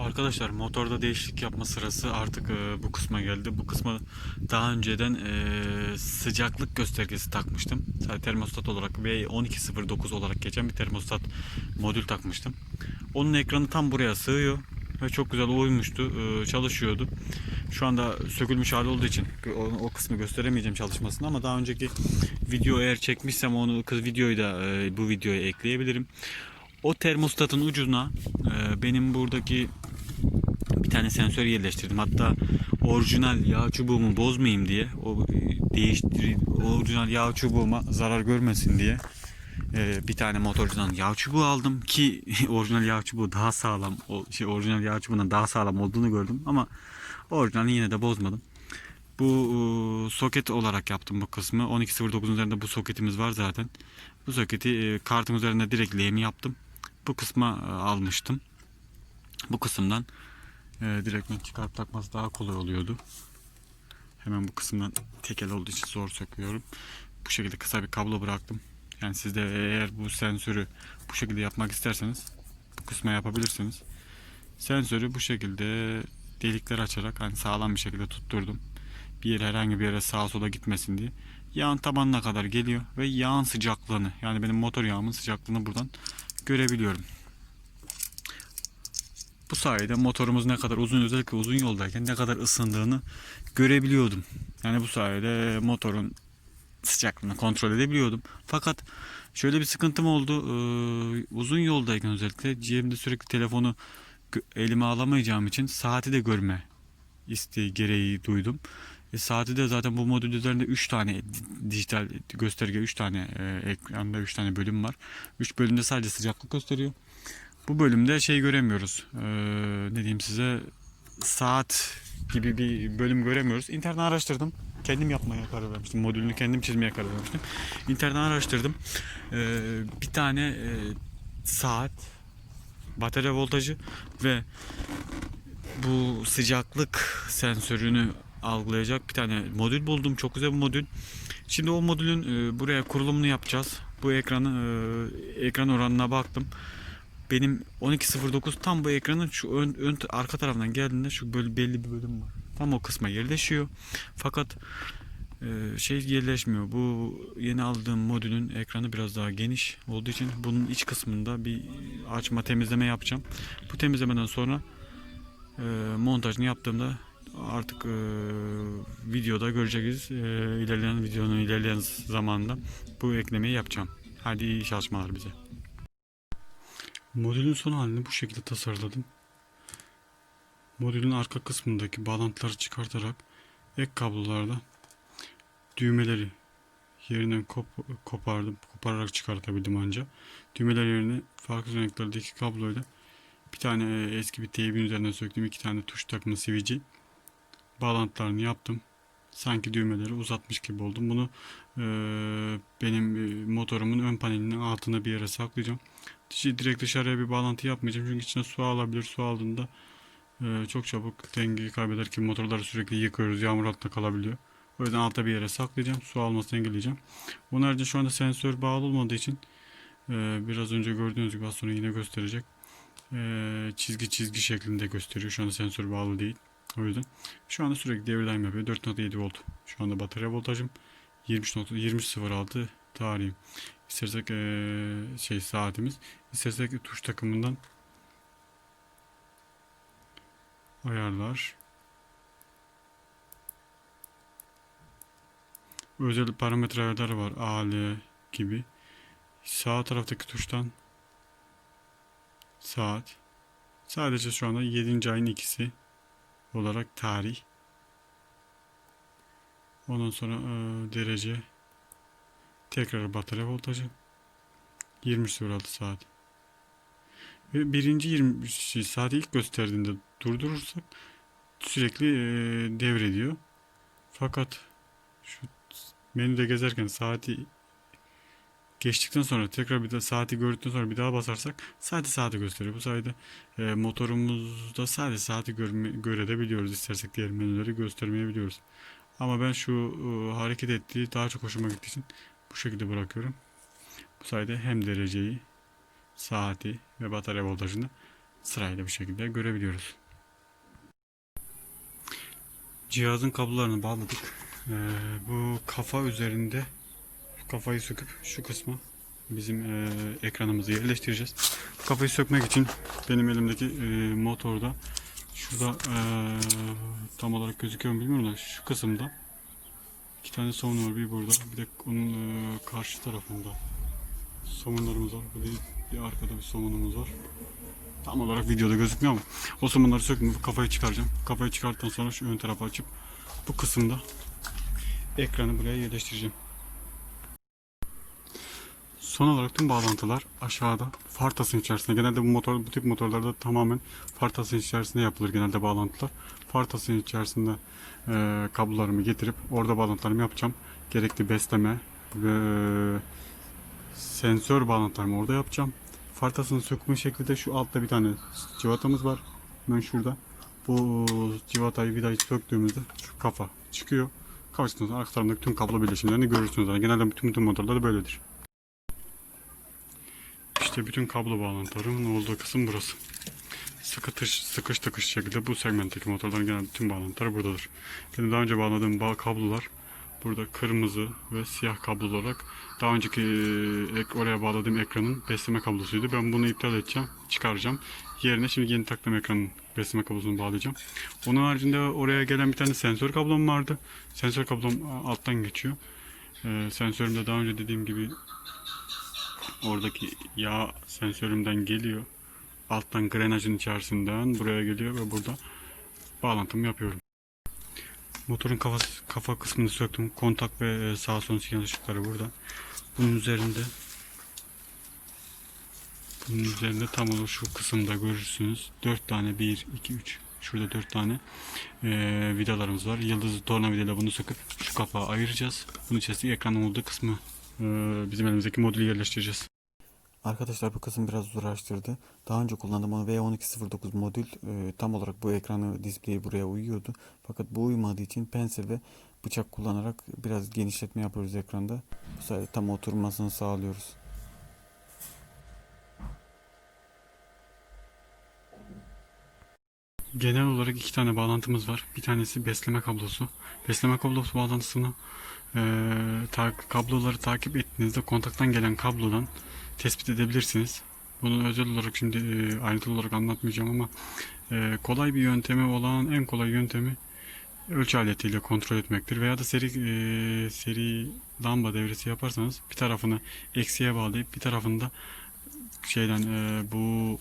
Arkadaşlar motorda değişiklik yapma sırası artık e, bu kısma geldi. Bu kısma daha önceden e, sıcaklık göstergesi takmıştım. Sadece termostat olarak V1209 olarak geçen bir termostat modül takmıştım. Onun ekranı tam buraya sığıyor ve çok güzel uymuştu, e, çalışıyordu. Şu anda sökülmüş hali olduğu için o, o kısmı gösteremeyeceğim çalışmasını ama daha önceki video eğer çekmişsem onu kız videoyu da e, bu videoya ekleyebilirim. O termostatın ucuna e, benim buradaki bir tane sensör yerleştirdim. Hatta orijinal yağ çubuğumu bozmayayım diye o e, değiştir orijinal yağ çubuğuma zarar görmesin diye e, bir tane motorcudan yağ çubuğu aldım ki orijinal yağ çubuğu daha sağlam o şey orijinal yağ çubuğundan daha sağlam olduğunu gördüm ama orijinalini yine de bozmadım. Bu soket olarak yaptım bu kısmı. 1209 üzerinde bu soketimiz var zaten. Bu soketi e, kartın üzerinde direkt lehimi yaptım. Bu kısma almıştım. Bu kısımdan e, direktmen çıkarıp takması daha kolay oluyordu. Hemen bu kısımdan tekel olduğu için zor söküyorum. Bu şekilde kısa bir kablo bıraktım. Yani siz de eğer bu sensörü bu şekilde yapmak isterseniz bu kısma yapabilirsiniz. Sensörü bu şekilde delikler açarak hani sağlam bir şekilde tutturdum. Bir yere herhangi bir yere sağa sola gitmesin diye. Yağın tabanına kadar geliyor ve yağın sıcaklığını yani benim motor yağımın sıcaklığını buradan görebiliyorum. Bu sayede motorumuz ne kadar uzun özellikle uzun yoldayken ne kadar ısındığını görebiliyordum. Yani bu sayede motorun sıcaklığını kontrol edebiliyordum. Fakat şöyle bir sıkıntım oldu. Ee, uzun yoldayken özellikle cebimde sürekli telefonu elime alamayacağım için saati de görme isteği gereği duydum. E, saati de zaten bu modül üzerinde 3 tane di- dijital gösterge 3 tane e, ekranda 3 tane bölüm var. 3 bölümde sadece sıcaklık gösteriyor. Bu bölümde şey göremiyoruz. Ee, ne diyeyim size saat gibi bir bölüm göremiyoruz. İnternetten araştırdım. Kendim yapmaya karar vermiştim. Modülünü kendim çizmeye karar vermiştim. İnternetten araştırdım. Ee, bir tane e, saat, batarya voltajı ve bu sıcaklık sensörünü algılayacak bir tane modül buldum. Çok güzel bir modül. Şimdi o modülün e, buraya kurulumunu yapacağız. Bu ekranı e, ekran oranına baktım. Benim 1209 tam bu ekranın şu ön, ön arka tarafından geldiğinde şu böyle belli bir bölüm var. Tam o kısma yerleşiyor. Fakat e, şey yerleşmiyor. Bu yeni aldığım modülün ekranı biraz daha geniş olduğu için bunun iç kısmında bir açma temizleme yapacağım. Bu temizlemeden sonra e, montajını yaptığımda artık e, videoda göreceğiz. E, ilerleyen videonun ilerleyen zamanında bu eklemeyi yapacağım. Hadi iyi çalışmalar bize. Modülün son halini bu şekilde tasarladım. Modülün arka kısmındaki bağlantıları çıkartarak ek kablolardan düğmeleri yerinden kop- kopardım. Kopararak çıkartabildim anca. Düğmeler yerine farklı renklerdeki kabloyla bir tane e, eski bir teybin üzerinden söktüğüm iki tane tuş takımı sivici bağlantılarını yaptım. Sanki düğmeleri uzatmış gibi oldum. Bunu e, benim e, motorumun ön panelinin altına bir yere saklayacağım. Direkt dışarıya bir bağlantı yapmayacağım çünkü içine su alabilir. Su aldığında e, çok çabuk dengeyi kaybeder ki motorları sürekli yıkıyoruz. Yağmur altında kalabiliyor. O yüzden altta bir yere saklayacağım. Su almasını engelleyeceğim. Onun haricinde şu anda sensör bağlı olmadığı için e, biraz önce gördüğünüz gibi az sonra yine gösterecek. E, çizgi çizgi şeklinde gösteriyor. Şu anda sensör bağlı değil. O yüzden şu anda sürekli devir daim yapıyor. 4.7 volt. Şu anda batarya voltajım 20.20.06 tarihim. İstersek eee, şey saatimiz. İstersek tuş takımından ayarlar. Özel parametre ayarları var. A, L gibi. Sağ taraftaki tuştan saat. Sadece şu anda 7. ayın ikisi olarak tarih. Ondan sonra eee, derece. Tekrar batarya voltajı. 20.06 saat. Ve birinci 20 şey, saati ilk gösterdiğinde durdurursak sürekli eee, devrediyor. Fakat şu menüde gezerken saati geçtikten sonra tekrar bir de saati gördükten sonra bir daha basarsak sadece saati gösteriyor. Bu sayede e, motorumuzda sadece saati görme, görebiliyoruz. İstersek diğer menüleri göstermeyebiliyoruz. Ama ben şu e, hareket ettiği daha çok hoşuma gittiği için bu şekilde bırakıyorum. Bu sayede hem dereceyi, saati ve batarya voltajını sırayla bir şekilde görebiliyoruz. Cihazın kablolarını bağladık. Ee, bu kafa üzerinde kafayı söküp şu kısma bizim e, ekranımızı yerleştireceğiz. Kafayı sökmek için benim elimdeki e, motorda şurada e, tam olarak gözüküyor mu bilmiyorum da şu kısımda iki tane somun var. Bir burada bir de onun e, karşı tarafında somunlarımız var. Bir, de bir arkada bir somunumuz var. Tam olarak videoda gözükmüyor ama o somunları söktüm. Bu kafayı çıkaracağım. Kafayı çıkarttıktan sonra şu ön tarafı açıp bu kısımda ekranı buraya yerleştireceğim. Son olarak tüm bağlantılar aşağıda far tasının içerisinde. Genelde bu motor bu tip motorlarda tamamen far tasının içerisinde yapılır genelde bağlantılar. Far tasının içerisinde e, kablolarımı getirip orada bağlantılarımı yapacağım. Gerekli besleme ve sensör bağlantılarımı orada yapacağım. Far tasını sökme şekilde şu altta bir tane civatamız var. Hemen şurada. Bu civatayı vidayı söktüğümüzde şu kafa çıkıyor. Sonra arka tarafındaki tüm kablo birleşimlerini görürsünüz. Yani genelde bütün, bütün motorlarda böyledir. İşte bütün kablo bağlantılarımın olduğu kısım burası. Sıkı tış, sıkış tıkış şekilde bu segmentteki motorların genelde tüm bağlantıları buradadır. Benim daha önce bağladığım bağ kablolar burada kırmızı ve siyah kablo olarak daha önceki e, ek, oraya bağladığım ekranın besleme kablosuydu. Ben bunu iptal edeceğim, çıkaracağım. Yerine şimdi yeni taktığım ekranın besleme kablosunu bağlayacağım. Onun haricinde oraya gelen bir tane sensör kablom vardı. Sensör kablom alttan geçiyor. Ee, sensörümde daha önce dediğim gibi oradaki yağ sensörümden geliyor. Alttan grenajın içerisinden buraya geliyor ve burada bağlantımı yapıyorum. Motorun kafa, kafa kısmını söktüm. Kontak ve e, sağ son sinyal ışıkları burada. Bunun üzerinde bunun üzerinde tam olarak şu kısımda görürsünüz. 4 tane 1, 2, 3 Şurada 4 tane e, vidalarımız var. Yıldız tornavidayla bunu söküp şu kapağı ayıracağız. Bunun içerisinde ekranın olduğu kısmı e, bizim elimizdeki modülü yerleştireceğiz. Arkadaşlar bu kısım biraz uğraştırdı. Daha önce kullandığım o V1209 modül e, tam olarak bu ekranı displeyi buraya uyuyordu. Fakat bu uymadığı için pensel ve bıçak kullanarak biraz genişletme yapıyoruz ekranda. Bu sayede tam oturmasını sağlıyoruz. Genel olarak iki tane bağlantımız var. Bir tanesi besleme kablosu. Besleme kablosu bağlantısını e, ta- kabloları takip ettiğinizde kontaktan gelen kablodan tespit edebilirsiniz. Bunu özel olarak şimdi e, ayrıntılı olarak anlatmayacağım ama e, kolay bir yöntemi olan en kolay yöntemi ölçü aletiyle kontrol etmektir. Veya da seri e, seri lamba devresi yaparsanız bir tarafını eksiye bağlayıp bir tarafını da şeyden e, bu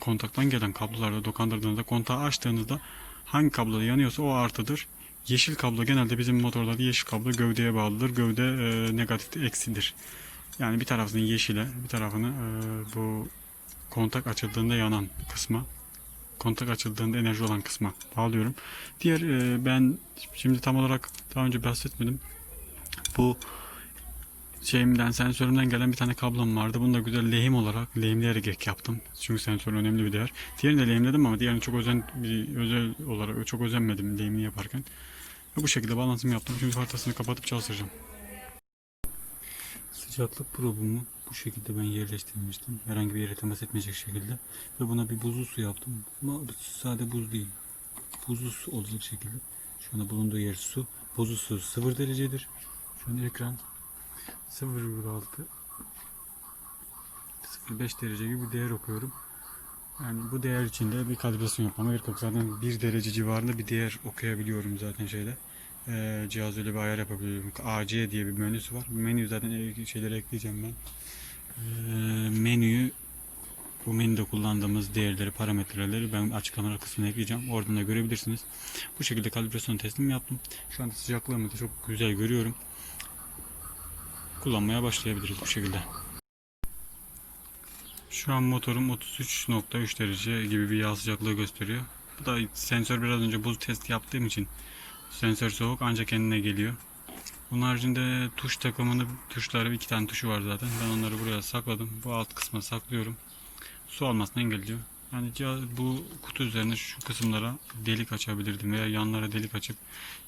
kontaktan gelen kablolarda dokandırdığınızda kontağı açtığınızda hangi kabloda yanıyorsa o artıdır. Yeşil kablo genelde bizim motorlarda yeşil kablo gövdeye bağlıdır. Gövde e, negatif eksidir. Yani bir tarafını yeşile, bir tarafını e, bu kontak açıldığında yanan kısma, kontak açıldığında enerji olan kısma bağlıyorum. Diğer e, ben şimdi tam olarak daha önce bahsetmedim. Bu şeyimden sensörümden gelen bir tane kablom vardı. Bunu da güzel lehim olarak lehimleyerek ek yaptım. Çünkü sensör önemli bir değer. Diğerini de lehimledim ama diğerini çok özen bir özel olarak çok özenmedim lehimini yaparken. Ve bu şekilde bağlantımı yaptım. Şimdi fartasını kapatıp çalıştıracağım. Sıcaklık probumu bu şekilde ben yerleştirmiştim. Herhangi bir yere temas etmeyecek şekilde. Ve buna bir buzlu su yaptım. Ama sade buz değil. Buzlu su olacak şekilde. Şu anda bulunduğu yer su. Buzlu su 0 derecedir. Şu an ekran 0,6 0,5 derece gibi bir değer okuyorum. Yani bu değer içinde bir kalibrasyon yapmama gerek yok. Zaten 1 derece civarında bir değer okuyabiliyorum zaten şeyde. Ee, cihaz öyle bir ayar yapabiliyorum. AC diye bir menüsü var. Bu menüyü zaten e- şeylere ekleyeceğim ben. Ee, menüyü bu menüde kullandığımız değerleri, parametreleri ben açıklamalar kısmına ekleyeceğim. Oradan da görebilirsiniz. Bu şekilde kalibrasyon testimi yaptım. Şu anda sıcaklığımı da çok güzel görüyorum kullanmaya başlayabiliriz bu şekilde. Şu an motorum 33.3 derece gibi bir yağ sıcaklığı gösteriyor. Bu da sensör biraz önce buz test yaptığım için sensör soğuk ancak kendine geliyor. Bunun haricinde tuş takımını tuşları iki tane tuşu var zaten. Ben onları buraya sakladım. Bu alt kısma saklıyorum. Su almasını engelliyor. Yani cihaz, bu kutu üzerine şu kısımlara delik açabilirdim veya yanlara delik açıp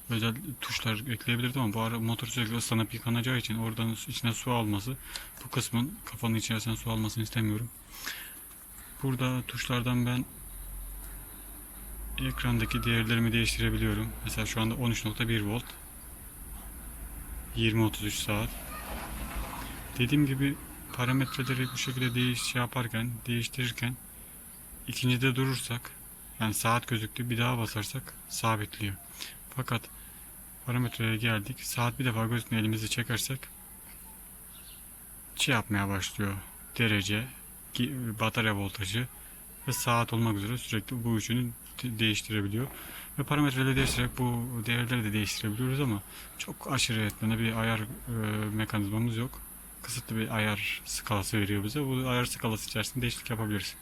özel tuşlar ekleyebilirdim ama bu ara motor sürekli ıslanıp yıkanacağı için oradan içine su alması bu kısmın kafanın içerisine su almasını istemiyorum. burada tuşlardan ben ekrandaki değerlerimi değiştirebiliyorum. Mesela şu anda 13.1 volt 20-33 saat. Dediğim gibi parametreleri bu şekilde değiş şey yaparken, değiştirirken ikincide durursak yani saat gözüktü bir daha basarsak sabitliyor. Fakat parametreye geldik. Saat bir defa gözüne elimizi çekersek şey yapmaya başlıyor. Derece, batarya voltajı ve saat olmak üzere sürekli bu üçünü de- değiştirebiliyor. Ve parametreleri değiştirerek bu değerleri de değiştirebiliyoruz ama çok aşırı etmene bir ayar e, mekanizmamız yok. Kısıtlı bir ayar skalası veriyor bize. Bu ayar skalası içerisinde değişiklik yapabiliriz.